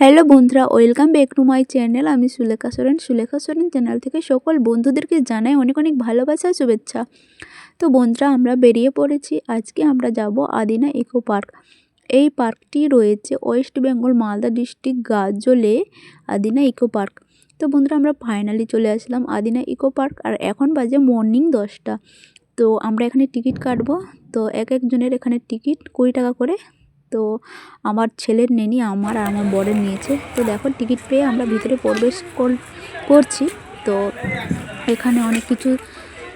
Hello বন্ধুরা, welcome back to my channel. আমি Sulekha Soren. Sulekha Soren channel থেকে সকল বন্ধুদেরকে জানাই অনেক অনেক ভালোবাসা শুভেচ্ছা। তো বন্ধুরা, আমরা বেরিয়ে পড়েছি। আজকে আমরা যাব আদিনা ইকো পার্ক। এই পার্কটি রয়েছে ওয়েস্ট বেঙ্গল মালদা ডিস্ট্রিক্ট গাজলে আদিনা ইকো পার্ক। তো বন্ধুরা, আমরা ফাইনালি চলে আসলাম আদিনা ইকো পার্ক। আর এখন বাজে মর্নিং দশটা। তো আমরা এখানে টিকিট কাটবো। তো এক একজনের এখানে টিকিট কুড়ি টাকা করে তো আমার ছেলের নেনি আমার আর আমার বরের নিয়েছে। তো দেখো টিকিট পেয়ে আমরা ভিতরে প্রবেশ কর- করছি। তো এখানে অনেক কিছু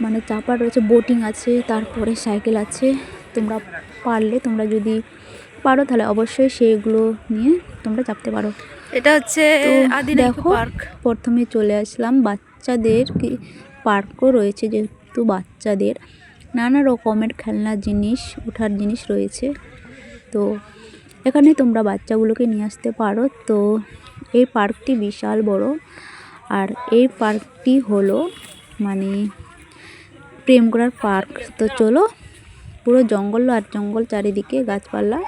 মানে চাপা রয়েছে বোটিং আছে তারপরে সাইকেল আছে। তোমরা পারলে তোমরা যদি পারো তাহলে অবশ্যই সেইগুলো নিয়ে তোমরা চাপতে পারো। এটা হচ্ছে দেখো পার্ক। প্রথমে চলে আসলাম। বাচ্চাদের কি পার্কও রয়েছে যেহেতু বাচ্চাদের। নানা রকমের খেলনার জিনিস ওঠার জিনিস রয়েছে। তো এখানে তোমরা বাচ্চাগুলোকে নিয়ে আসতে পারো। তো এই পার্কটি বিশাল বড়। আর এই পার্কটি হলো মানে প্রেম করার পার্ক। তো চলো পুরো জঙ্গল আর জঙ্গল চারিদিকে গাছপালা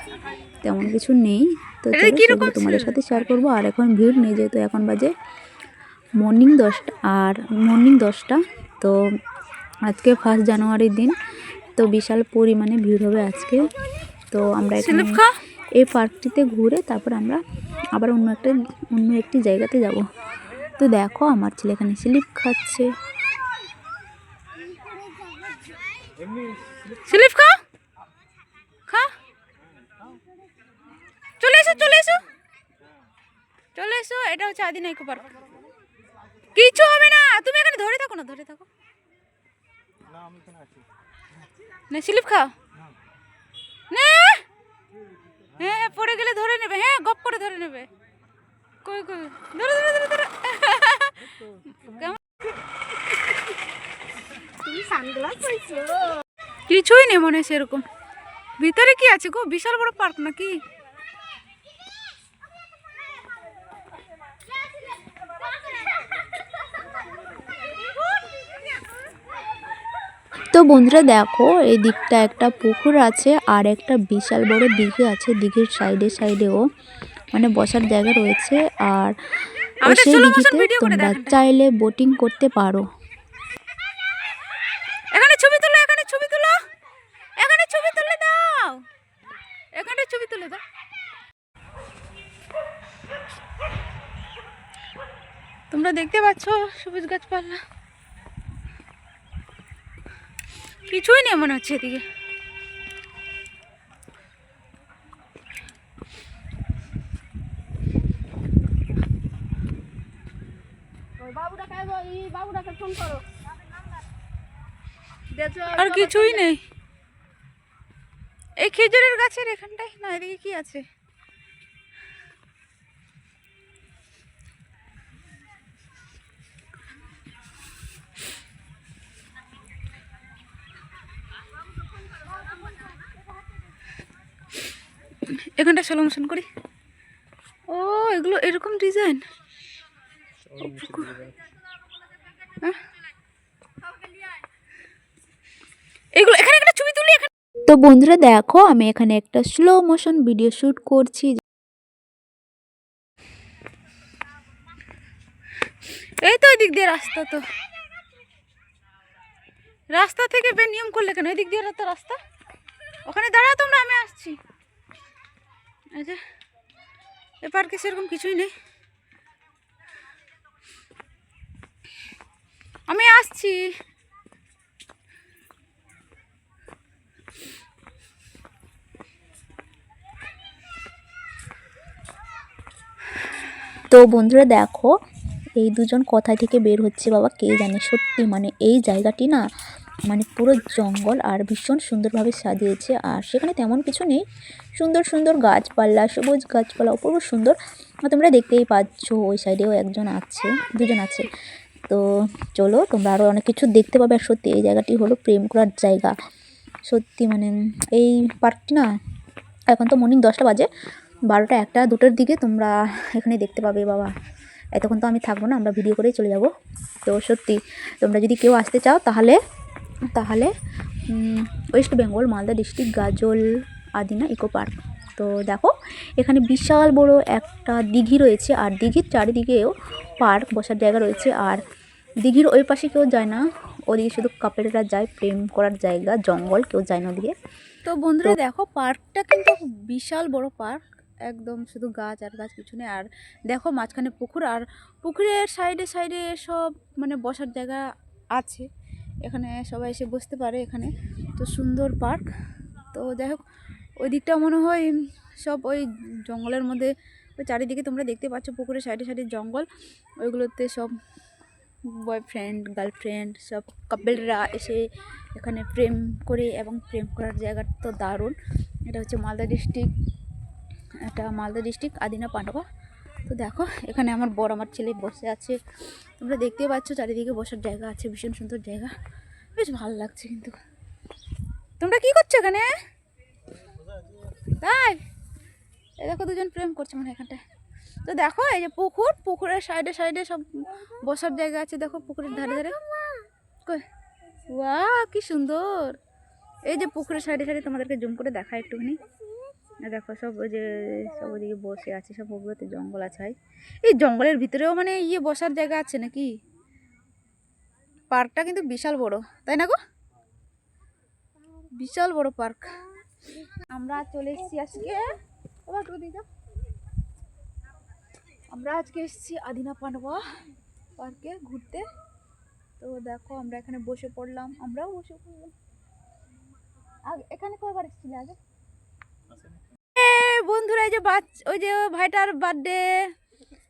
তেমন কিছু নেই। তো চলো তোমাদের সাথে শেয়ার করব। আর এখন ভিড় নেই যেহেতু এখন বাজে মর্নিং দশটা আর মর্নিং দশটা। তো আজকে ফার্স্ট জানুয়ারির দিন। তো বিশাল পরিমাণে ভিড় হবে আজকে। তো আমরা এখানে এই পার্কটিতে ঘুরে তারপর আমরা আবার অন্য একটা অন্য একটি জায়গাতে যাব। তো দেখো আমার ছেলে এখানে স্লিপ খাচ্ছে। স্লিপ খা খা। চলে এসো চলে এসো। চলে এসো এটা হচ্ছে পার্ক। কিছু হবে না তুমি এখানে ধরে থাকো না ধরে থাকো। না স্লিপ খা নে হ্যাঁ হ্যাঁ পড়ে গেলে ধরে নেবে। হ্যাঁ গপ করে ধরে নেবে। কই কই? ধরে ধরে ধরে ধরে। কিছুই নেই মনে হয় সেরকম। ভিতরে কি আছে গো? বিশাল বড় পার্ক নাকি? তো বন্ধুরা দেখো এই দিকটা একটা পুকুর আছে আর একটা বিশাল বড় দিঘি আছে। দিঘির সাইডে সাইডেও মানে বসার জায়গা রয়েছে আর সেই দিঘিতে তোমরা চাইলে বোটিং করতে পারো। এখানে ছবি তুলো এখানে ছবি তুলো। এখানে ছবি তুলে দাও। এখানে ছবি তুলে দাও। তোমরা দেখতে পাচ্ছ সবুজ গাছপালা। কিছুই নেই মনে হচ্ছে এদিকে। আর কিছুই নেই। এই খেজুরের গাছের এখানটায়? না এদিকে কি আছে? এখানটা স্লো মোশন করি। ও এগুলো এরকম ডিজাইন এগুলো এখানে একটা ছবি তুলি এখানে। তো বন্ধুরা দেখো আমি এখানে একটা স্লো মোশন ভিডিও শ্যুট করছি। এই তো ওই দিক দিয়ে রাস্তা তো। রাস্তা থেকে বে নিয়ম করলে কেন? ওই দিক দিয়ে তো রাস্তা। ওখানে দাঁড়াও তোমরা আমি আসছি। যে এ পার্কে সেরকম কিছুই নেই। আমি আসছি। তো বন্ধুরা দেখো, এই দুজন কোথায় থেকে বের হচ্ছে বাবা কে জানে? সত্যি মানে এই জায়গাটি না মানে পুরো জঙ্গল আর ভীষণ সুন্দরভাবে সাজিয়েছে। আর সেখানে তেমন কিছু নেই। সুন্দর সুন্দর গাছপালা, সবুজ গাছপালা, অপূর্ব সুন্দর। তোমরা দেখতেই পাচ্ছ, ওই সাইডেও একজন আছে, দুজন আছে। তো চলো, তোমরা আরও অনেক কিছু দেখতে পাবে। আর সত্যি, এই জায়গাটি হলো প্রেম করার জায়গা। সত্যি মানে এই পার্কটি না, এখন তো মর্নিং দশটা বাজে। বারোটা একটা, দুটোর দিকে তোমরা এখানে দেখতে পাবে, বাবা। এতক্ষণ তো আমি থাকব না, আমরা ভিডিও করেই চলে যাব। তো সত্যি, তোমরা যদি কেউ আসতে চাও, তাহলে তাহলে ওয়েস্ট বেঙ্গল মালদা ডিস্ট্রিক্ট গাজল আদিনা ইকো পার্ক তো দেখো এখানে বিশাল বড় একটা দিঘি রয়েছে আর দিঘির চারিদিকেও পার্ক বসার জায়গা রয়েছে। আর দিঘির ওই পাশে কেউ যায় না ওদিকে শুধু কাপেলরা যায় প্রেম করার জায়গা জঙ্গল কেউ যায় না ওদিকে। তো বন্ধুরা দেখো পার্কটা কিন্তু বিশাল বড় পার্ক একদম শুধু গাছ আর গাছ পিছনে আর দেখো মাঝখানে পুকুর আর পুকুরের সাইডে সাইডে সব মানে বসার জায়গা আছে। এখানে সবাই এসে বসতে পারে এখানে। তো সুন্দর পার্ক। তো যাই হোক, ওই দিকটা মনে হয় সব ওই জঙ্গলের মধ্যে, ওই চারিদিকে তোমরা দেখতে পাচ্ছ পুকুরের সাইডে সাইডে জঙ্গল। ওইগুলোতে সব বয়ফ্রেন্ড গার্লফ্রেন্ড সব কাপেলরা এসে এখানে প্রেম করে এবং প্রেম করার জায়গাটা তো দারুণ। এটা হচ্ছে মালদা ডিস্ট্রিক্ট এটা মালদা ডিস্ট্রিক্ট আদিনা পান্ডবা। তো দেখো, এখানে আমার বড় আমার ছেলে বসে আছে। তোমরা দেখতেই পাচ্ছ, চারিদিকে বসার জায়গা আছে, ভীষণ সুন্দর জায়গা। বেশ ভালো লাগছে কিন্তু। তোমরা কি করছ এখানে? তাই? দেখো, দুজন প্রেম করছে মানে এখানটায়। তো দেখো, এই যে পুকুর, পুকুরের সাইডে সাইডে সব বসার জায়গা আছে। দেখো, পুকুরের ধারে ধারে। ওয়া কি সুন্দর। এই যে পুকুরের সাইডে সাইডে তোমাদেরকে জুম করে দেখা একটুখানি। দেখো, সব ওই যে সব ওদিকে বসে আছে, সব ওগুলোতে জঙ্গল আছে ভাই। এই জঙ্গলের ভিতরেও মানে ইয়ে বসার জায়গা আছে নাকি? পার্কটা কিন্তু বিশাল বড়, তাই না গো? বিশাল বড় পার্ক। আমরা চলে এসেছি আজকে। আমরা আজকে এসেছি আদিনা পান্ডবা পার্কে ঘুরতে। তো দেখো, আমরা এখানে বসে পড়লাম। আমরাও বসে পড়লাম। আগে, এখানে কয়বার এসেছিলে আগে? বন্ধুরা, এই যে বাচ্চা ওই যে ভাইটার বার্থডে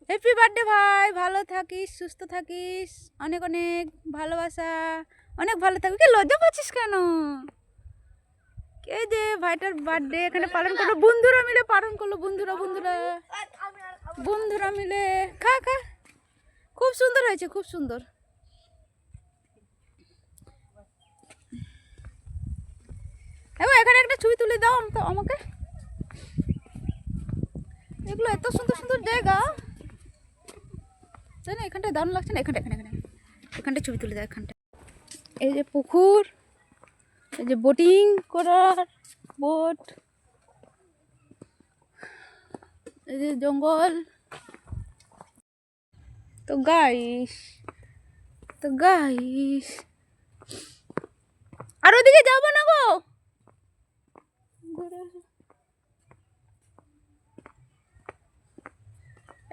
হ্যাপি বার্থডে ভাই, ভালো থাকিস, সুস্থ থাকিস, অনেক অনেক ভালোবাসা, অনেক ভালো থাকবি কি লজ্জা পাচ্ছিস কেন? এই যে ভাইটার বার্থডে এখানে পালন করল বন্ধুরা মিলে, পালন করল বন্ধুরা বন্ধুরা। বন্ধুরা মিলে, খা খা। খুব সুন্দর হয়েছে, খুব সুন্দর। এবার এখানে একটা ছবি তুলে দাও তো আমাকে। এগুলো এত সুন্দর সুন্দর জায়গা। তাই না? এখানটায় দারুণ লাগছে না? এখানটা এখানে এখানে এখানটায় ছবি তুলে দাও এখানটা এই যে পুকুর, এই যে বোটিং করার বোট এই যে জঙ্গল। তো গাইস তো গাইস আর ওদিকে যাব না গো ঘুরে আসো।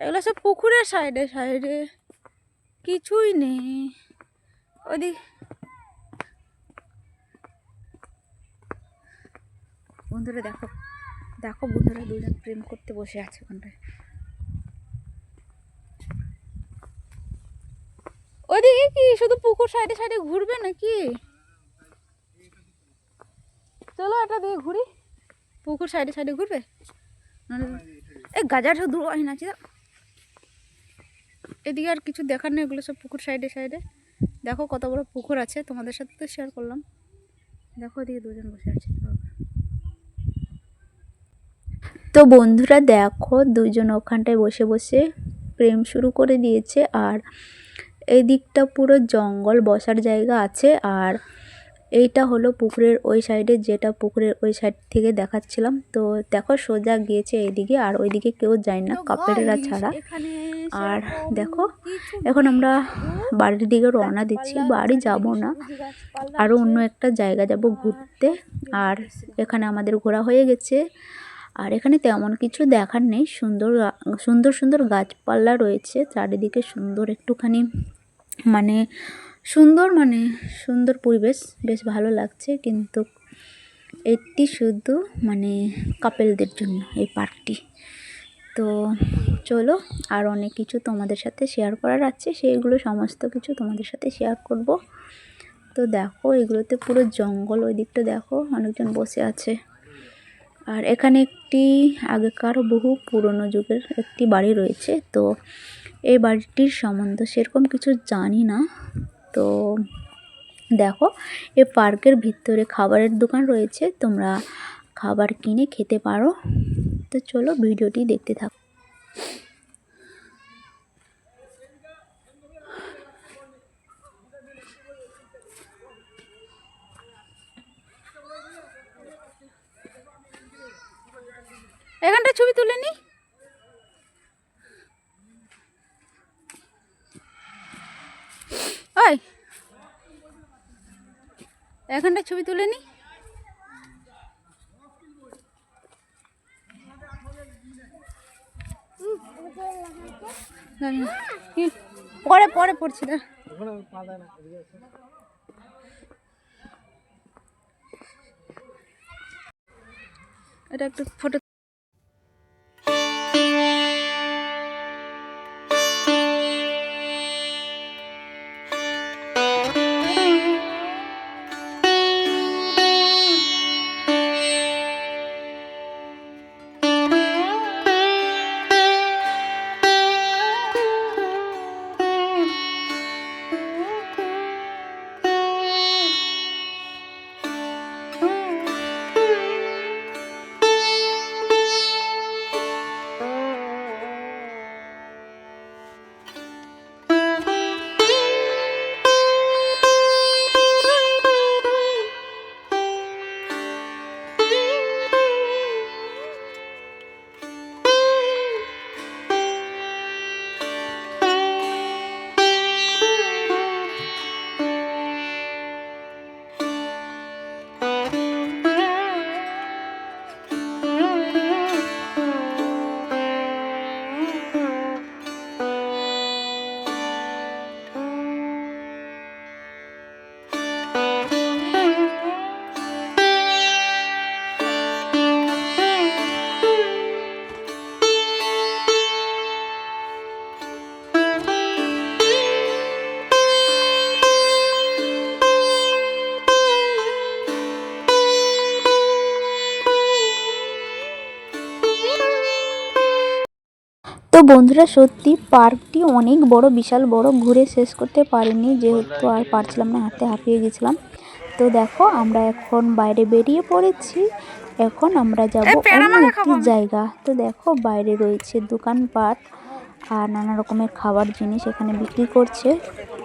এগুলো সব পুকুরের সাইডে সাইডে কিছুই নেই। ওদিক বন্ধুরা দেখো দেখো বন্ধুরা দুজন প্রেম করতে বসে আছে ওখানটায়। ওদিকে কি, শুধু পুকুর সাইডে সাইডে ঘুরবে নাকি? চলো এটা দিয়ে ঘুরি। পুকুর সাইডে সাইডে ঘুরবে? এই গাজার সব দূর হয় না এদিকে আর কিছু দেখার নেই, এগুলো সব পুকুর সাইডে সাইডে। দেখো কত বড় পুকুর আছে, তোমাদের সাথে তো শেয়ার করলাম। দেখো এদিকে দুজন বসে আছে। তো বন্ধুরা, দেখো দুজন ওখানটায় বসে বসে প্রেম শুরু করে দিয়েছে, আর এই দিকটা পুরো জঙ্গল বসার জায়গা আছে, আর এইটা হলো পুকুরের ওই সাইডে যেটা পুকুরের ওই সাইড থেকে দেখাচ্ছিলাম। তো দেখো সোজা গিয়েছে এইদিকে আর ওইদিকে কেউ যায় না কাপড়েরা ছাড়া। আর দেখো এখন আমরা বাড়ির দিকে রওনা দিচ্ছি বাড়ি যাব না। আরও অন্য একটা জায়গা যাব ঘুরতে। আর এখানে আমাদের ঘোরা হয়ে গেছে। আর এখানে তেমন কিছু দেখার নেই সুন্দর সুন্দর সুন্দর গাছপালা রয়েছে চারিদিকে সুন্দর একটুখানি মানে সুন্দর মানে সুন্দর পরিবেশ, বেশ ভালো লাগছে। কিন্তু এটি শুধু মানে কাপেলদের জন্য এই পার্কটি তো চলো, আর অনেক কিছু তোমাদের সাথে শেয়ার করার আছে। সেইগুলো সমস্ত কিছু তোমাদের সাথে শেয়ার করব। তো দেখো, এগুলোতে পুরো জঙ্গল, ওই দিকটা দেখো, অনেকজন বসে আছে। আর এখানে একটি আগেকার বহু পুরনো যুগের একটি বাড়ি রয়েছে। তো এই বাড়িটির সম্বন্ধে সেরকম কিছু জানি না। তো দেখো, এ পার্কের ভিতরে খাবারের দোকান রয়েছে, তোমরা খাবার কিনে খেতে পারো। তো চলো ভিডিওটি দেখতে থাকো। এখানটা ছবি তুলে ভাই। এখানটা ছবি তুলে নি? পরে পরে পড়ছি না। এটা একটা ফটো বন্ধুরা সত্যি পার্কটি অনেক বড় বিশাল বড়। ঘুরে শেষ করতে পারিনি যেহেতু আর পারছিলাম না হাতে হাঁপিয়ে গেছিলাম। তো দেখো আমরা এখন বাইরে বেরিয়ে পড়েছি। এখন আমরা যাব অন্য একটি জায়গা। তো দেখো বাইরে রয়েছে দোকানপাট। আর নানা রকমের খাবার জিনিস এখানে বিক্রি করছে।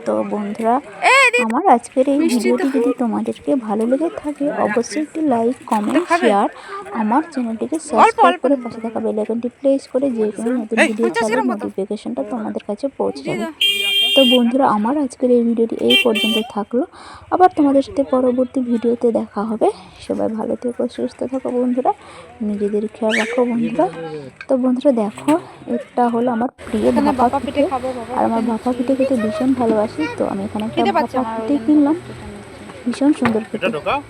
তো বন্ধুরা আমার আজকের এই ভিডিওটি যদি তোমাদেরকে ভালো লেগে থাকে অবশ্যই একটি লাইক কমেন্ট? শেয়ার আমার চ্যানেলটিকে সাবস্ক্রাইব করে পাশে থাকা বেল আইকনটি প্রেস করে যে কোনো নতুন ভিডিও ছাড়ার নোটিফিকেশনটা তোমাদের কাছে পৌঁছে যাবে। তো বন্ধুরা আমার আজকের এই ভিডিওটি এই পর্যন্ত থাকল। আবার তোমাদের সাথে পরবর্তী ভিডিওতে দেখা হবে। সবাই ভালো থেকো সুস্থ থাকো বন্ধুরা। নিজেদের খেয়াল রাখো বন্ধুরা। তো বন্ধুরা দেখো এটা হলো আমার প্রিয় ভাপা পিঠে। আর আমার ভাপা পিঠে খেতে ভীষণ ভালোবাসি। তো আমি এখানে একটা ভাপা পিঠে কিনলাম। ভীষণ সুন্দর পিঠে ঢোকাও।